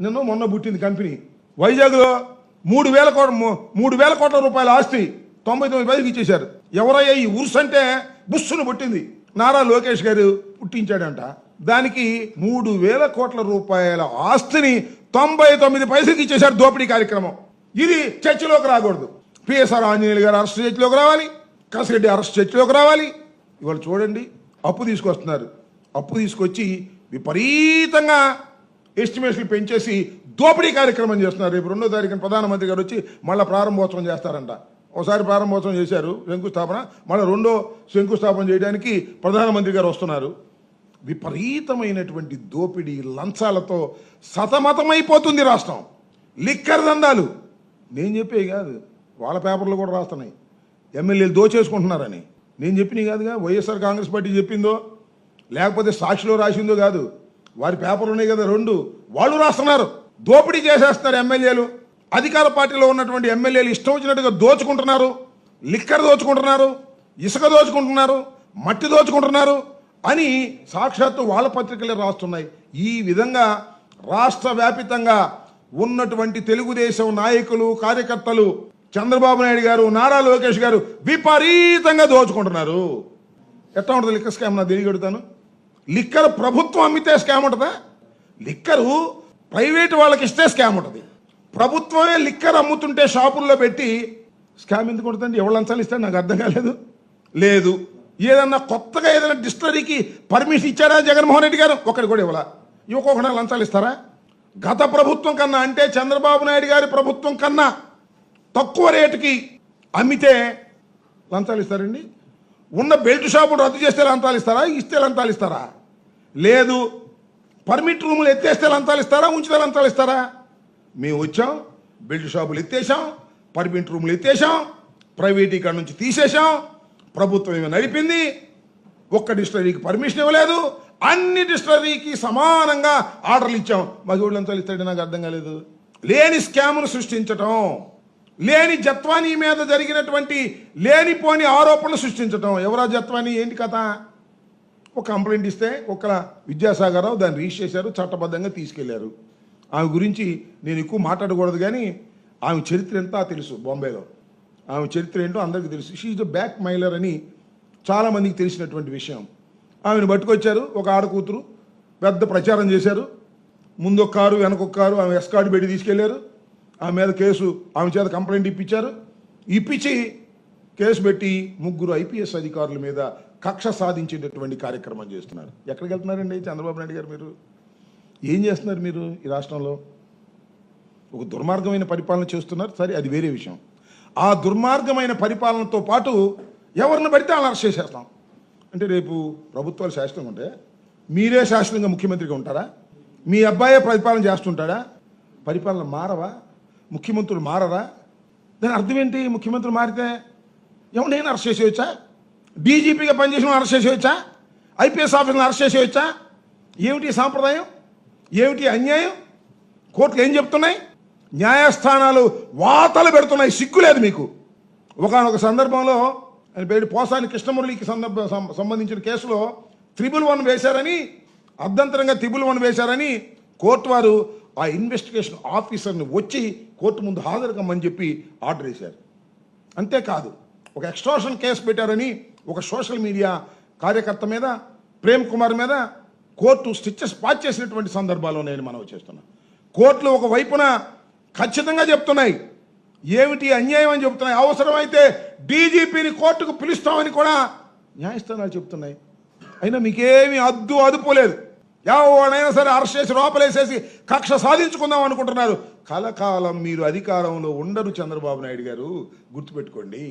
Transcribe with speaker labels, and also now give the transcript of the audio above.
Speaker 1: నిన్న మొన్న పుట్టింది కంపెనీ. వైజాగ్లో మూడు వేల కోట్ల మూ- మూడు వేల కోట్ల రూపాయల ఆస్తి తొంభై తొమ్మిది పైకి ఇచ్చేశారు. ఎవరయ్యా ఈ ఉరుసు అంటే? బుస్సును పుట్టింది. నారా లోకేష్ గారు పుట్టించాడంట. దానికి మూడు వేల కోట్ల రూపాయల ఆస్తిని తొంభై తొమ్మిది పైసలకి ఇచ్చేశారు దోపిడీ కార్యక్రమం. ఇది చర్చలోకి రాకూడదు. పిఎస్ఆర్ ఆంజనేయులు గారు అరెస్ట్ చర్చలోకి రావాలి. కసిరెడ్డి అరెస్ట్ చర్చలోకి రావాలి. ఇవాళ చూడండి అప్పు తీసుకొస్తున్నారు. అప్పు తీసుకొచ్చి విపరీతంగా ఎస్టిమేషన్లు పెంచేసి దోపిడీ కార్యక్రమం చేస్తున్నారు. రేపు రెండో తారీఖున ప్రధానమంత్రి గారు వచ్చి మళ్ళీ ప్రారంభోత్సవం చేస్తారంట. ఒకసారి ప్రారంభోత్సవం చేశారు శంకుస్థాపన మళ్ళీ రెండో శంకుస్థాపన చేయడానికి ప్రధానమంత్రి గారు వస్తున్నారు. విపరీతమైనటువంటి దోపిడీ లంచాలతో సతమతమైపోతుంది రాష్ట్రం. లిక్కర్ దందాలు. నేను చెప్పే కాదు. వాళ్ళ పేపర్లు కూడా రాస్తున్నాయి. ఎమ్మెల్యేలు దోచేసుకుంటున్నారని. నేను చెప్పినవి కాదుగా. వైఎస్ఆర్ కాంగ్రెస్ పార్టీ చెప్పిందో లేకపోతే సాక్షిలో రాసిందో కాదు. వారి పేపర్లు ఉన్నాయి కదా రెండు. వాళ్ళు రాస్తున్నారు. దోపిడీ చేసేస్తున్నారు ఎమ్మెల్యేలు. అధికార పార్టీలో ఉన్నటువంటి ఎమ్మెల్యేలు ఇష్టం వచ్చినట్టుగా దోచుకుంటున్నారు. లిక్కర్ దోచుకుంటున్నారు. ఇసుక దోచుకుంటున్నారు. మట్టి దోచుకుంటున్నారు అని సాక్షాత్తు వాళ్ళ పత్రికలే రాస్తున్నాయి. ఈ విధంగా రాష్ట్ర వ్యాపితంగా ఉన్నటువంటి తెలుగుదేశం నాయకులు కార్యకర్తలు చంద్రబాబు నాయుడు గారు నారా లోకేష్ గారు విపరీతంగా దోచుకుంటున్నారు. ఎట్లా ఉంటుంది లిక్క స్కామ్ నాకు తెలియగడుగుతాను లిక్కర్ ప్రభుత్వం అమ్మితే స్కామ్ ఉంటుందా? లిక్కరు ప్రైవేట్ వాళ్ళకి ఇస్తే స్కామ్ ఉంటుంది. ప్రభుత్వమే లిక్కర్ అమ్ముతుంటే షాపుల్లో పెట్టి స్కామ్ ఎందుకు ఉంటుందండి? ఎవరు లంచాలు ఇస్తాడు నాకు అర్థం కాలేదు. లేదు. ఏదన్నా కొత్తగా ఏదైనా డిస్టరీకి పర్మిషన్ ఇచ్చారా జగన్మోహన్ రెడ్డి గారు? ఒకటి కూడా ఇవ్వాల? ఇవ్వకోకుండా లంచాలు ఇస్తారా? గత ప్రభుత్వం కన్నా అంటే చంద్రబాబు నాయుడు గారి ప్రభుత్వం కన్నా తక్కువ రేటుకి అమ్మితే లంచాలు ఇస్తారండి. ఉన్న బెల్ట్ షాపులు రద్దు చేస్తే లంచాలు ఇస్తారా? ఇస్తే లంచాలు ఇస్తారా? లేదు పర్మిట్ రూములు ఎత్తేస్తే లంతాలు ఇస్తారా ఉంచితే లంతాలు ఇస్తారా? మేము వచ్చాం బిల్డ్ షాపులు ఎత్తేసాం పర్మిట్ రూములు ఎత్తేసాం ప్రైవేట్ ఇక్కడ నుంచి తీసేసాం ప్రభుత్వం ఏమి నడిపింది ఒక్క డిస్టరీకి పర్మిషన్ ఇవ్వలేదు అన్ని డిస్టరీకి సమానంగా ఆర్డర్లు ఇచ్చాం. మాకు ఎవరు లంచాలు ఇస్తాడు నాకు అర్థం కాలేదు. లేని స్కామును సృష్టించటం లేని జత్వానీ మీద జరిగినటువంటి లేనిపోని ఆరోపణలు సృష్టించటం. ఎవరా జత్వానీ? ఏంటి కథ? ఒక కంప్లైంట్ ఇస్తే ఒక విద్యాసాగరరావు దాన్ని రీచ్ చేశారు చట్టబద్ధంగా తీసుకెళ్ళారు. ఆమె గురించి నేను ఎక్కువ మాట్లాడకూడదు కానీ ఆమె చరిత్ర ఎంత తెలుసు బాంబేలో. ఆమె చరిత్ర ఏంటో అందరికీ తెలుసు. షీఈ్ ద బ్యాక్ మైలర్ అని చాలామందికి తెలిసినటువంటి విషయం. ఆమెను పట్టుకొచ్చారు ఒక ఆడకూతురు పెద్ద ప్రచారం చేశారు. ముందు ఒక కారు వెనక ఒక కారు ఆమె ఎస్కార్డ్ పెట్టి తీసుకెళ్ళారు. ఆమె మీద కేసు ఆమె చేత కంప్లైంట్ ఇప్పించారు. ఇప్పించి కేసు పెట్టి ముగ్గురు ఐపీఎస్ అధికారుల మీద కక్ష సాధించేటటువంటి కార్యక్రమం చేస్తున్నారు. ఎక్కడికి వెళ్తున్నారండి చంద్రబాబు నాయుడు గారు మీరు? ఏం చేస్తున్నారు మీరు ఈ రాష్ట్రంలో? ఒక దుర్మార్గమైన పరిపాలన చేస్తున్నారు సరే అది వేరే విషయం. ఆ దుర్మార్గమైన పరిపాలనతో పాటు ఎవరిని పడితే అలా అరెస్ట్ చేసేస్తాం. అంటే రేపు ప్రభుత్వాలు శాశ్వతంగా ఉంటే మీరే శాశ్వతంగా ముఖ్యమంత్రిగా ఉంటారా? మీ అబ్బాయే పరిపాలన చేస్తుంటాడా? పరిపాలన మారవా? ముఖ్యమంత్రులు మారరా? దాని అర్థం ఏంటి? ముఖ్యమంత్రులు మారితే ఎవరినైనా అరెస్ట్ చేసేయచ్చా డీజీపీగా పనిచేసిన అరెస్ట్ చేసేయచ్చా ఐపీఎస్ ఆఫీసర్ని అరెస్ట్ చేసేయచ్చా ఏమిటి సాంప్రదాయం? ఏమిటి అన్యాయం? కోర్టులు ఏం చెప్తున్నాయి? న్యాయస్థానాలు వాతలు పెడుతున్నాయి సిగ్గులేదు మీకు. ఒకనొక సందర్భంలో పేరు పోసాని కృష్ణమురళికి సందర్భ సంబంధించిన కేసులో త్రిబుల్ వన్ వేశారని అర్ధంతరంగా త్రిబుల్ వన్ వేశారని కోర్టు వారు ఆ ఇన్వెస్టిగేషన్ ఆఫీసర్ని వచ్చి కోర్టు ముందు హాజరు కమ్మని చెప్పి ఆర్డర్ వేశారు. అంతేకాదు ఒక ఎక్స్ట్రాషన్ కేసు పెట్టారని ఒక సోషల్ మీడియా కార్యకర్త మీద ప్రేమ్ కుమార్ మీద కోర్టు స్టిచ్చెస్ పాచ్ చేసినటువంటి సందర్భాల్లో నేను మనవి చేస్తున్నా. కోర్టులు ఒక వైపున ఖచ్చితంగా చెప్తున్నాయి. ఏమిటి అన్యాయం అని చెప్తున్నాయి. అవసరమైతే డీజీపీని కోర్టుకు పిలుస్తామని కూడా న్యాయస్థానాలు చెప్తున్నాయి. అయినా మీకేమీ అద్దు అదుపులేదు ఎవడైనా సరే అరెస్ట్ చేసి లోపలేసేసి కక్ష సాధించుకుందాం అనుకుంటున్నారు. కలకాలం మీరు అధికారంలో ఉండరు చంద్రబాబు నాయుడు గారు. గుర్తుపెట్టుకోండి.